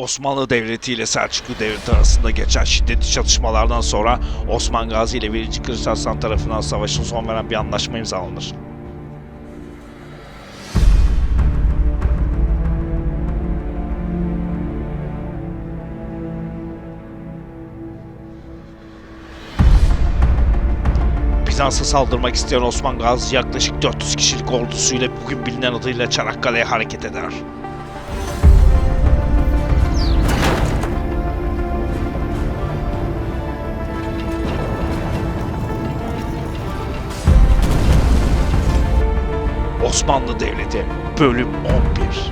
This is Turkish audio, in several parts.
Osmanlı Devleti ile Selçuklu Devleti arasında geçen şiddetli çatışmalardan sonra Osman Gazi ile 1. Kılıç Arslan tarafından savaşın son veren bir anlaşma imzalanır. Bizans'a saldırmak isteyen Osman Gazi yaklaşık 400 kişilik ordusuyla bugün bilinen adıyla Çanakkale'ye hareket eder. Osmanlı Devleti Bölüm 11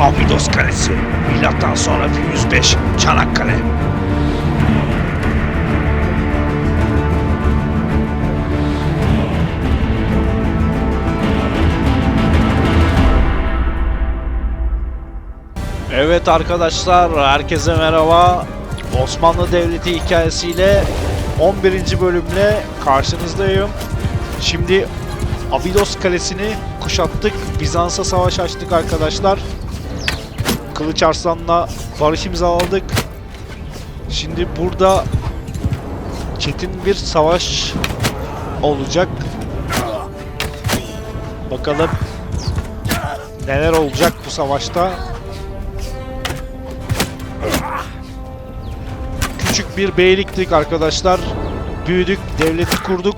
Abydos Kalesi Milattan sonra 105 Çanakkale Evet arkadaşlar, herkese merhaba. Osmanlı Devleti hikayesiyle 11. bölümle karşınızdayım. Şimdi Abydos Kalesi'ni kuşattık. Bizans'a savaş açtık arkadaşlar. Kılıç Arslan'la barış imzaladık. Şimdi burada çetin bir savaş olacak. Bakalım neler olacak bu savaşta. Bir beyliktik arkadaşlar. Büyüdük, devleti kurduk.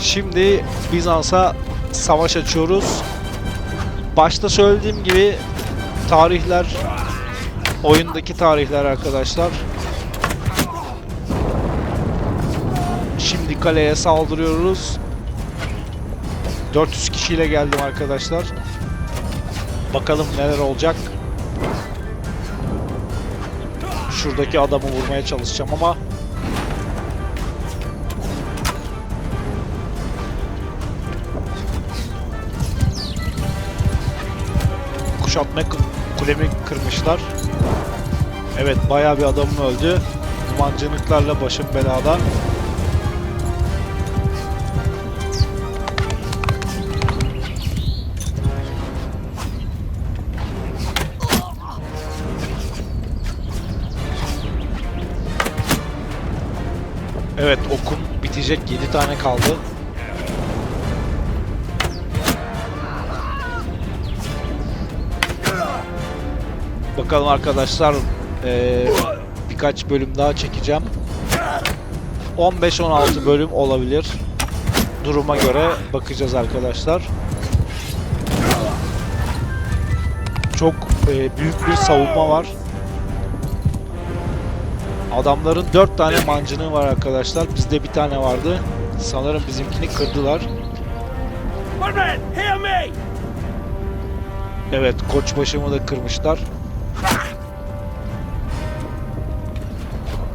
Şimdi Bizans'a savaş açıyoruz. Başta söylediğim gibi tarihler oyundaki tarihler arkadaşlar. Şimdi kaleye saldırıyoruz. 400 kişiyle geldim arkadaşlar. Bakalım neler olacak. Şuradaki adamı vurmaya çalışacağım ama kuşatma kulemi kırmışlar. Evet bayağı bir adamım öldü. Mancınıklarla başım belada. Evet okum bitecek 7 tane kaldı. Bakalım arkadaşlar eee, birkaç bölüm daha çekeceğim. 15-16 bölüm olabilir. Duruma göre bakacağız arkadaşlar. Çok eee, büyük bir savunma var. Adamların 4 tane mancınığı var arkadaşlar. Bizde bir tane vardı. Sanırım bizimkini kırdılar. Evet, koçbaşımı da kırmışlar.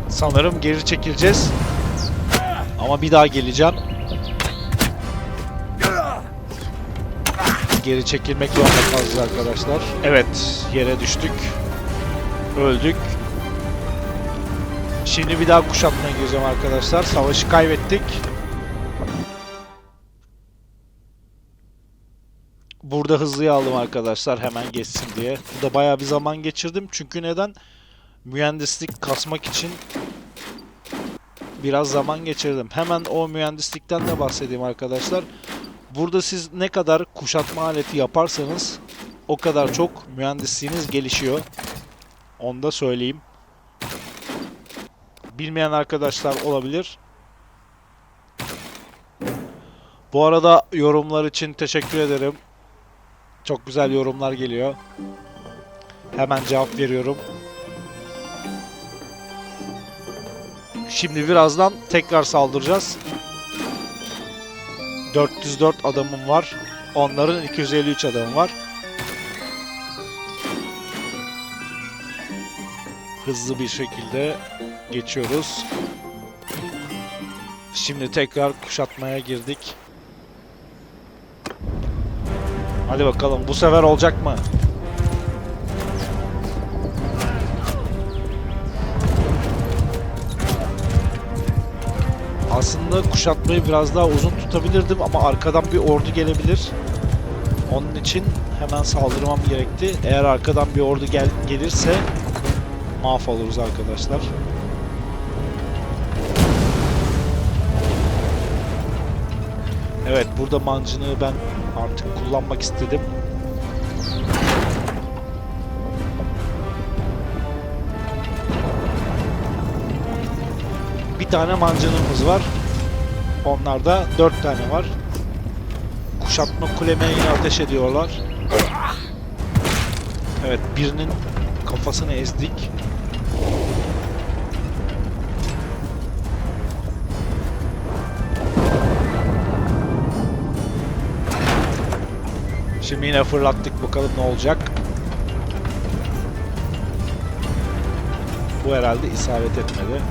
Sanırım geri çekileceğiz. Ama bir daha geleceğim. Geri çekilmek zorunda kalacağız arkadaşlar. Evet, yere düştük. Öldük. Şimdi bir daha kuşatmaya gireceğim arkadaşlar. Savaşı kaybettik. Burada hızlıya aldım arkadaşlar hemen geçsin diye. Burada bayağı bir zaman geçirdim. Çünkü neden? Mühendislik kasmak için biraz zaman geçirdim. Hemen o mühendislikten de bahsedeyim arkadaşlar. Burada siz ne kadar kuşatma aleti yaparsanız o kadar çok mühendisliğiniz gelişiyor. Onu da söyleyeyim. Bilmeyen arkadaşlar olabilir. Bu arada yorumlar için teşekkür ederim. Çok güzel yorumlar geliyor. Hemen cevap veriyorum. Şimdi birazdan tekrar saldıracağız. 404 adamım var. Onların 253 adamı var. Hızlı bir şekilde geçiyoruz. Şimdi tekrar kuşatmaya girdik. Hadi bakalım bu sefer olacak mı? Aslında kuşatmayı biraz daha uzun tutabilirdim ama arkadan bir ordu gelebilir. Onun için hemen saldırmam gerekti. Eğer arkadan bir ordu gel gelirse mahvoluruz arkadaşlar. Evet burada mancınığı ben artık kullanmak istedim. Bir tane mancınığımız var. Onlarda dört tane var. Kuşatma kuleme ateş ediyorlar. Evet birinin kafasını ezdik. Şimdi yine fırlattık bakalım ne olacak. Bu herhalde isabet etmedi.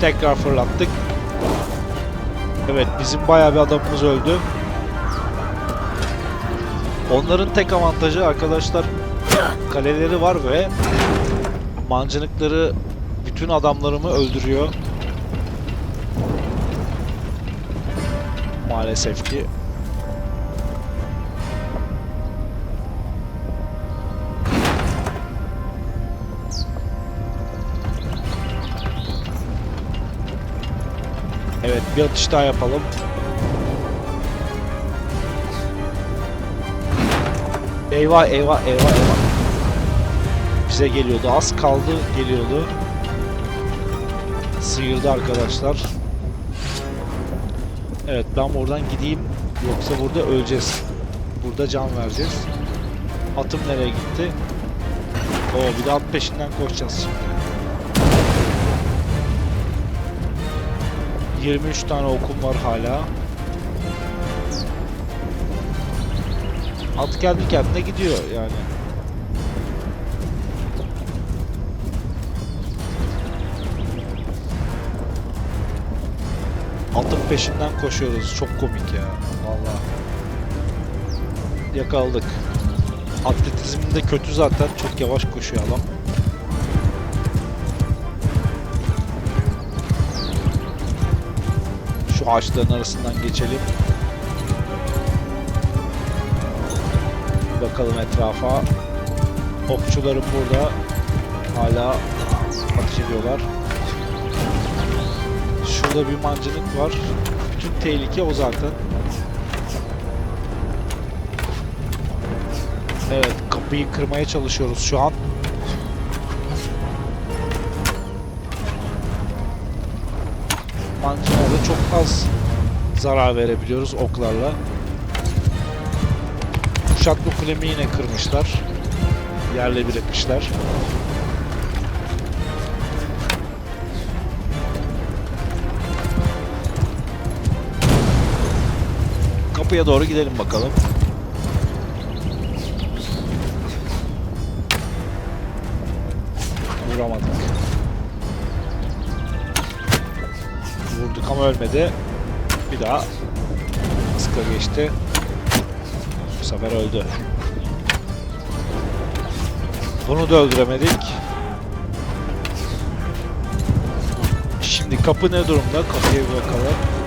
Tekrar fırlattık. Evet bizim bayağı bir adamımız öldü. Onların tek avantajı arkadaşlar kaleleri var ve mancınıkları bütün adamlarımı öldürüyor. Maalesef ki. Evet bir atış daha yapalım. Eyvah eyvah eyvah eyvah. Bize geliyordu. Az kaldı geliyordu. Sıyırdı arkadaşlar. Evet ben buradan gideyim. Yoksa burada öleceğiz. Burada can vereceğiz. Atım nereye gitti? Oo bir de at peşinden koşacağız şimdi. 23 tane okum var hala. At kendi kendine gidiyor yani. Peşinden koşuyoruz. Çok komik ya. Vallahi. Yakaladık. Atletizminde kötü zaten. Çok yavaş koşuyor adam. Şu ağaçların arasından geçelim. Bakalım etrafa. Okçularım burada. Hala ateş ediyorlar. Şurada bir mancınık var. Bütün tehlike o zaten. Evet, kapıyı kırmaya çalışıyoruz şu an. Mancınığa çok az zarar verebiliyoruz oklarla. Kuşatma kulemi yine kırmışlar. Yerle bir etmişler. Kapıya doğru gidelim bakalım. Vuramadık. Vurduk ama ölmedi. Bir daha ıska geçti. Bu sefer öldü. Bunu da öldüremedik. Şimdi kapı ne durumda? Kapıya bir bakalım.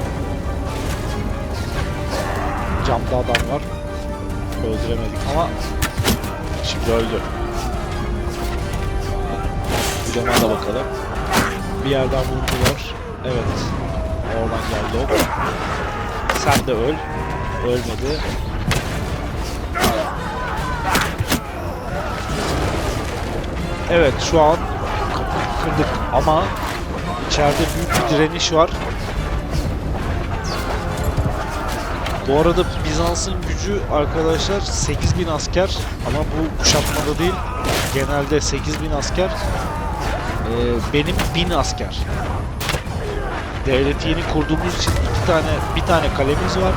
Camda adam var. Öldüremedik ama şimdi öldü. Bir cama da bakalım. Bir yerden vurdular. Evet. Oradan geldi ok. Sen de öl. Ölmedi. Evet şu an kapıyı kırdık ama içeride büyük bir direniş var. Bu arada Bizans'ın gücü arkadaşlar 8000 asker ama bu kuşatmada değil genelde 8000 asker. Ee, benim 1000 asker. Devleti yeni kurduğumuz için iki tane bir tane kalemiz var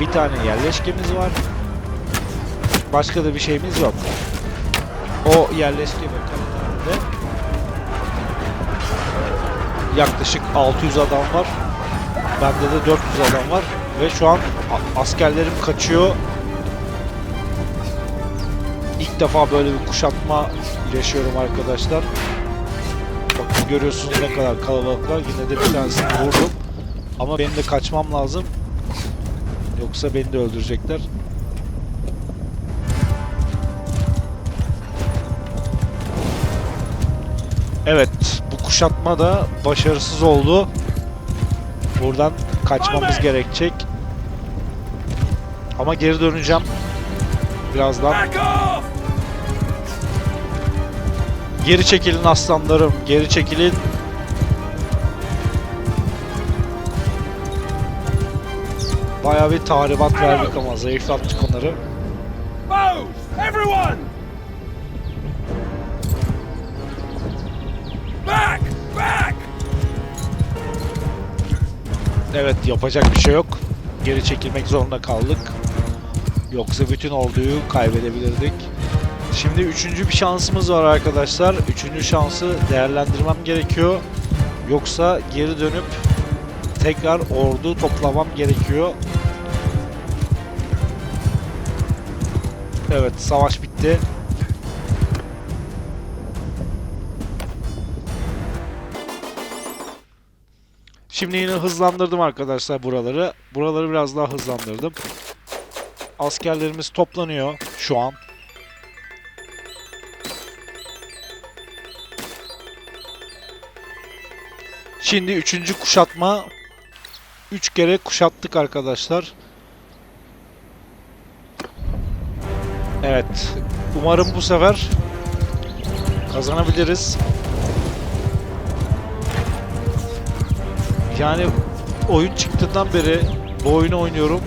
bir tane yerleşkemiz var. Başka da bir şeyimiz yok. O yerleşke ve kalelerde yaklaşık 600 adam var. Bende de 400 adam var ve şu an askerlerim kaçıyor. İlk defa böyle bir kuşatma yaşıyorum arkadaşlar. Bakın görüyorsunuz ne kadar kalabalıklar. Yine de bir tanesini vurdum. Ama benim de kaçmam lazım. Yoksa beni de öldürecekler. Evet, bu kuşatma da başarısız oldu. Buradan kaçmamız gerekecek. Ama geri döneceğim. Birazdan. Geri çekilin aslanlarım, geri çekilin. Bayağı bir tahribat verdik ama zayıflattık onları. Evet yapacak bir şey yok. Geri çekilmek zorunda kaldık. Yoksa bütün orduyu kaybedebilirdik. Şimdi üçüncü bir şansımız var arkadaşlar. Üçüncü şansı değerlendirmem gerekiyor. Yoksa geri dönüp tekrar ordu toplamam gerekiyor. Evet savaş bitti. Şimdi yine hızlandırdım arkadaşlar buraları. Buraları biraz daha hızlandırdım. Askerlerimiz toplanıyor şu an. Şimdi üçüncü kuşatma. Üç kere kuşattık arkadaşlar. Evet. Umarım bu sefer kazanabiliriz. Yani oyun çıktığından beri bu oyunu oynuyorum.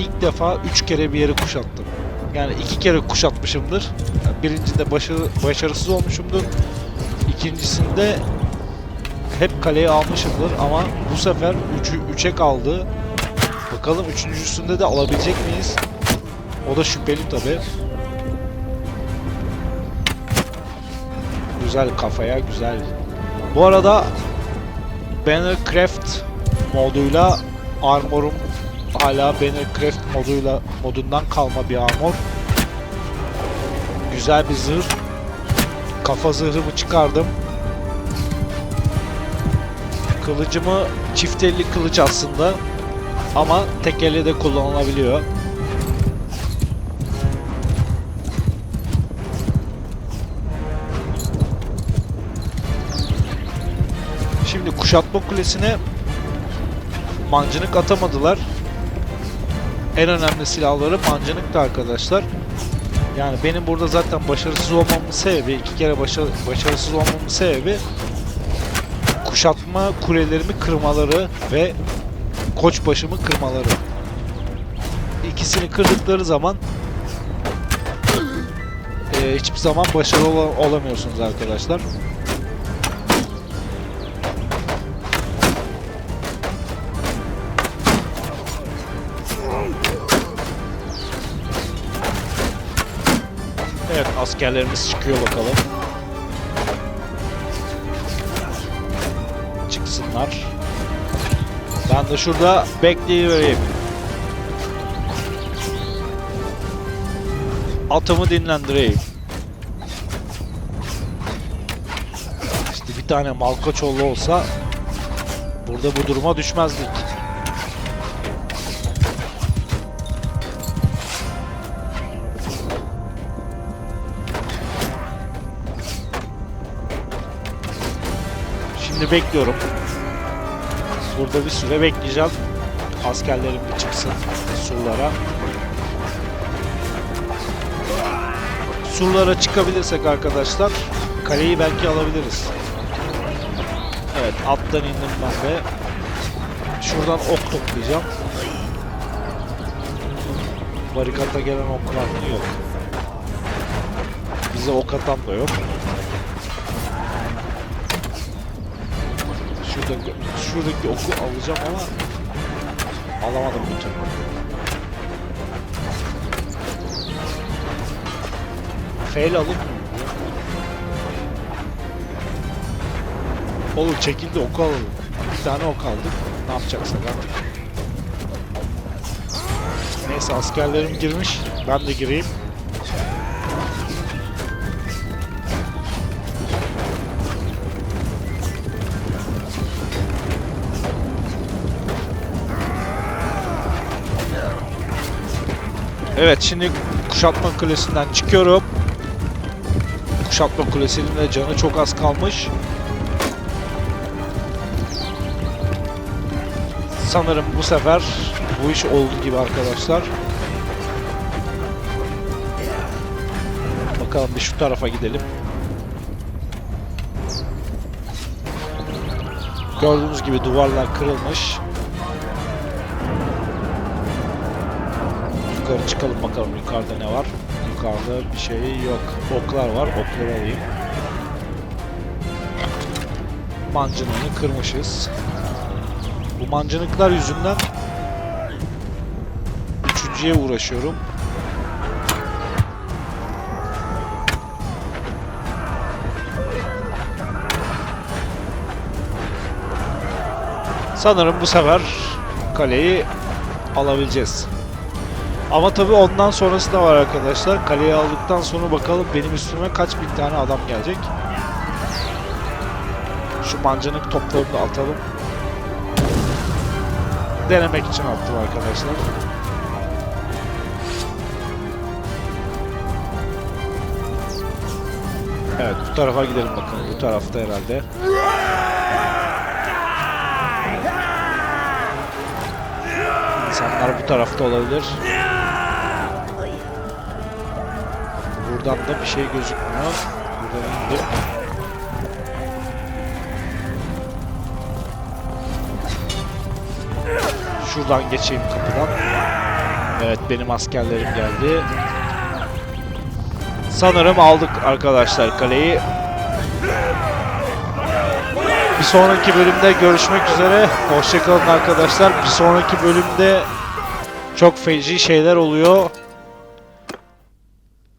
İlk defa 3 kere bir yeri kuşattım. Yani iki kere kuşatmışımdır. Yani birincinde başarı, başarısız olmuşumdur. İkincisinde hep kaleyi almışımdır ama bu sefer 3'ü 3'e kaldı. Bakalım üçüncüsünde de alabilecek miyiz? O da şüpheli tabi. Güzel kafaya güzel. Bu arada Bannercraft moduyla armorum hala Bannercraft moduyla modundan kalma bir armor. Güzel bir zırh. Kafa zırhımı çıkardım. Kılıcımı çift elli kılıç aslında ama tek elle de kullanılabiliyor. Şimdi kuşatma kulesine mancınık atamadılar. En önemli silahları mancınıktı arkadaşlar. Yani benim burada zaten başarısız olmamın sebebi, iki kere başa- başarısız olmamın sebebi kuşatma kulelerimi kırmaları ve koçbaşımı kırmaları. İkisini kırdıkları zaman eee, hiçbir zaman başarılı ola- olamıyorsunuz arkadaşlar. Askerlerimiz çıkıyor bakalım. Çıksınlar. Ben de şurada bekleyivereyim. Atımı dinlendireyim. İşte bir tane Malkoçoğlu olsa burada bu duruma düşmezdik. Şimdi bekliyorum. Burada bir süre bekleyeceğim. Askerlerim bir çıksın surlara. Surlara çıkabilirsek arkadaşlar kaleyi belki alabiliriz. Evet attan indim ben de. Şuradan ok toplayacağım. Barikata gelen oklar mı? Yok. Bize ok atan da yok. Şuradaki, şuradaki oku alacağım ama alamadım bir türlü. Fail alıp Olur çekildi oku alalım. Bir tane ok aldık. Ne yapacaksak artık. Neyse askerlerim girmiş. Ben de gireyim. Evet şimdi kuşatma kulesinden çıkıyorum. Kuşatma kulesinin de canı çok az kalmış. Sanırım bu sefer bu iş oldu gibi arkadaşlar. Bakalım bir şu tarafa gidelim. Gördüğünüz gibi duvarlar kırılmış. Yukarı çıkalım bakalım yukarıda ne var. Yukarıda bir şey yok. Oklar var. Okları alayım. Mancınığını kırmışız. Bu mancınıklar yüzünden üçüncüye uğraşıyorum. Sanırım bu sefer kaleyi alabileceğiz. Ama tabii ondan sonrası da var arkadaşlar. Kaleyi aldıktan sonra bakalım benim üstüme kaç bin tane adam gelecek. Şu mancınık toplarını da atalım. Denemek için attım arkadaşlar. Evet bu tarafa gidelim bakalım. Bu tarafta herhalde. İnsanlar bu tarafta olabilir. Buradan da bir şey gözükmüyor. Buradan indi. Şuradan geçeyim kapıdan. Evet benim askerlerim geldi. Sanırım aldık arkadaşlar kaleyi. Bir sonraki bölümde görüşmek üzere. Hoşçakalın arkadaşlar. Bir sonraki bölümde çok feci şeyler oluyor.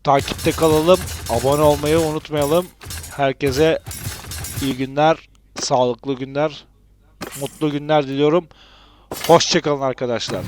Takipte kalalım. Abone olmayı unutmayalım. Herkese iyi günler, sağlıklı günler, mutlu günler diliyorum. Hoşçakalın arkadaşlar.